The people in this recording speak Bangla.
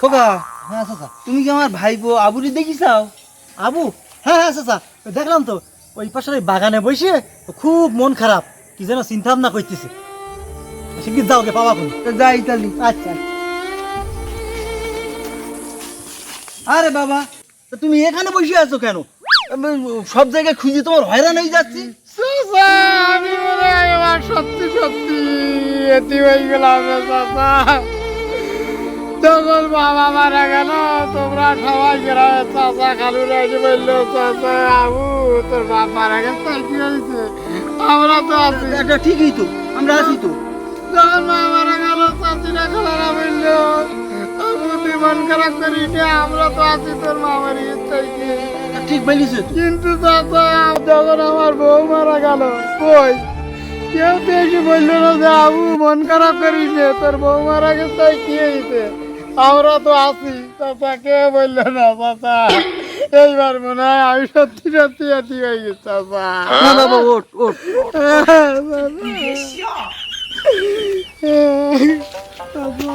খোকা হ্যাঁ চাচা। তুমি কি আমার ভাইপো আবুরি দেখিছাও? আবু? হ্যাঁ হ্যাঁ চাচা। দেখলাম তো ওই পাশের ওই বাগানে বসে খুব মন খারাপ কি যেন চিন্তা ভাবনা করতেছে শিগগির যাও গে পাবা কোন যাই তালি আচ্ছা আরে বাবা তুমি এখানে বসে আছো কেন? সব জায়গায় খুঁজে তোমার হয়রান হয়ে যাচ্ছি। আমি মনে হয় সত্যি সত্যি এটি হয়ে গেলাম তখন বাবা মারা গেল তোমরা সবাই গ্রামে চাচা খালু রেখে বলল চাচা আবু তোর বাপ মারা গেছে কি হয়েছে আমরা তো আছি এটা ঠিকই তো আমরা আছি তো। যখন মা মারা গেল চাচিরা খালারা বলল? আবু তুই মন খারাপ করিস আমরা তো আছি তোর মামার ইচ্ছাই এটা ঠিক বলিছে তো। কিন্তু চাচা যখন আমার বউ মারা গেল কই? কেউ তো এসে বলল না যে আবু মন খারাপ করিস তোর বউ মারা গেছে তাই কি হয়েছে? আমরা তো আছি চাচা কে বলল না চাচা এইবার মনে হয় আমি সত্যি সত্যি এটি হয়ে গেছি চাচা না বাবা ওঠ ওঠ। চাচা